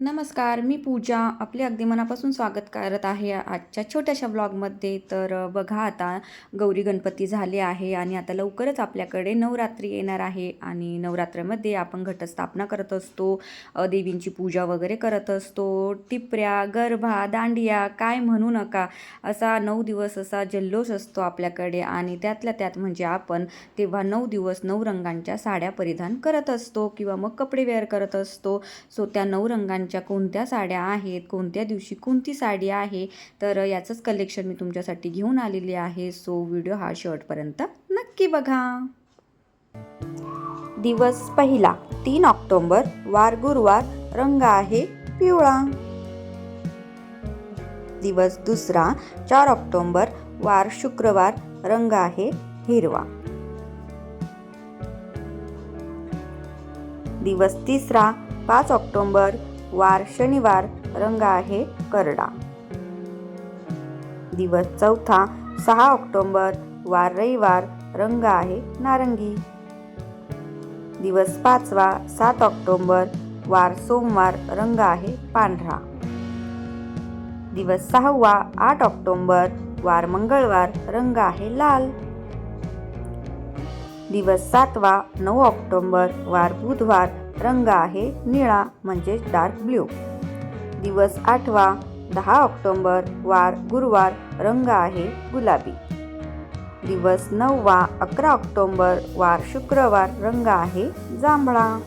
नमस्कार मी पूजा. आपले अगदी मनापासून स्वागत करत आहे आजच्या छोट्याशा ब्लॉगमध्ये तर बघा आता गौरी गणपती झाले आहे आणि आता लवकरच आपल्याकडे नवरात्री येणार आहे आणि नवरात्रामध्ये आपण घटस्थापना करत असतो देवींची पूजा वगैरे करत असतो. टिपऱ्या गरभा दांडिया काय म्हणू नका असा नऊ दिवस असा जल्लोष असतो आपल्याकडे आणि त्यातल्या त्यात म्हणजे आपण तेव्हा नऊ दिवस नऊ रंगांच्या साड्या परिधान करत असतो किंवा मग कपडे वेअर करत असतो. सो त्या नऊ रंगां रंगांच्या कोणत्या साड्या आहेत कोणत्या दिवशी कोणती साडी आहे तर याचंच कलेक्शन मी तुमच्यासाठी घेऊन आलेली आहे. सो व्हिडिओ हा शेवटपर्यंत नक्की बघा. दिवस पहिला तीन ऑक्टोंबर वार गुरुवार रंग आहे पिवळा. दिवस दुसरा चार ऑक्टोंबर वार शुक्रवार रंग आहे हिरवा. दिवस तिसरा पाच ऑक्टोंबर वार शनिवार रंग आहे करडा. दिवस चौथा सहा ऑक्टोंबर वार रविवार रंग आहे नारंगी. दिवस पाचवा सात ऑक्टोंबर वार सोमवार रंग आहे पांढरा. दिवस सहावा आठ ऑक्टोंबर वार मंगळवार रंग आहे लाल. दिवस सातवा नऊ ऑक्टोंबर वार बुधवार रंग आहे निळा म्हणजे डार्क ब्ल्यू. दिवस आठवा दहा ऑक्टोंबर वार गुरुवार रंग आहे गुलाबी. दिवस नववा अकरा ऑक्टोंबर वार शुक्रवार रंग आहे जांभळा.